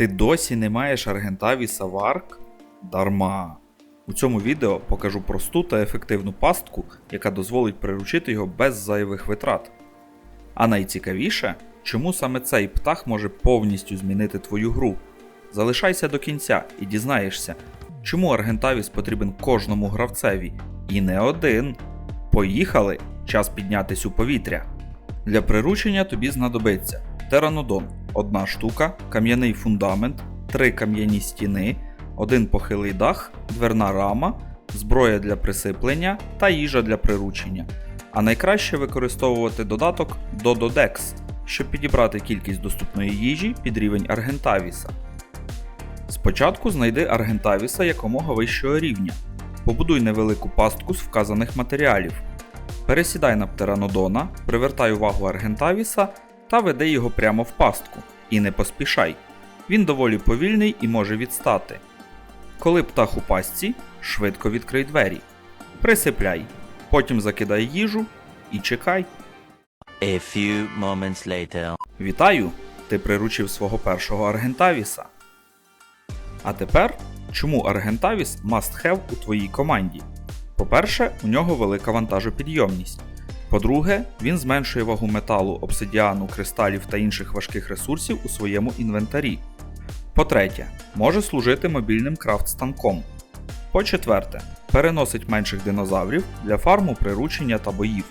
Ти досі не маєш Аргентавіса Варк? Дарма. У цьому відео покажу просту та ефективну пастку, яка дозволить приручити його без зайвих витрат. А найцікавіше, чому саме цей птах може повністю змінити твою гру. Залишайся до кінця і дізнаєшся, чому Аргентавіс потрібен кожному гравцеві, і не один. Поїхали! Час піднятись у повітря. Для приручення тобі знадобиться теранодон одна штука, кам'яний фундамент, три кам'яні стіни, один похилий дах, дверна рама, зброя для присиплення та їжа для приручення. А найкраще використовувати додаток Dododex, щоб підібрати кількість доступної їжі під рівень Аргентавіса. Спочатку знайди Аргентавіса якомога вищого рівня. Побудуй невелику пастку з вказаних матеріалів. Пересідай на птеранодона, привертай увагу Аргентавіса та веди його прямо в пастку. І не поспішай. Він доволі повільний і може відстати. Коли птах у пастці, швидко відкрий двері. Присипляй, потім закидай їжу і чекай. A few moments later. Вітаю! Ти приручив свого першого Аргентавіса. А тепер, чому Аргентавіс must have у твоїй команді? По-перше, у нього велика вантажопідйомність. По-друге, він зменшує вагу металу, обсидіану, кристалів та інших важких ресурсів у своєму інвентарі. По-третє, може служити мобільним крафт-станком. По-четверте, переносить менших динозаврів для фарму, приручення та боїв.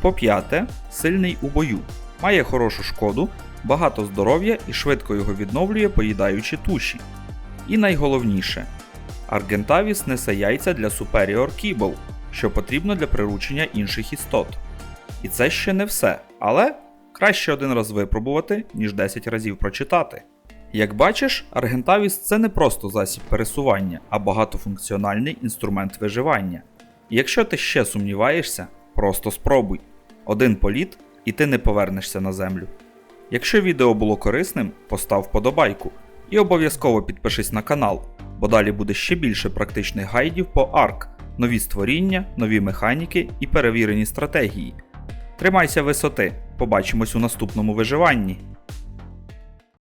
По-п'яте, сильний у бою, має хорошу шкоду, багато здоров'я і швидко його відновлює, поїдаючи туші. І найголовніше, Аргентавіс несе яйця для Superior Kibble, що потрібно для приручення інших істот. І це ще не все, але краще один раз випробувати, ніж 10 разів прочитати. Як бачиш, Аргентавіс це не просто засіб пересування, а багатофункціональний інструмент виживання. І якщо ти ще сумніваєшся, просто спробуй. Один політ, і ти не повернешся на землю. Якщо відео було корисним, постав вподобайку і обов'язково підпишись на канал, бо далі буде ще більше практичних гайдів по ARK, нові створіння, нові механіки і перевірені стратегії. Тримайся висоти, побачимось у наступному виживанні.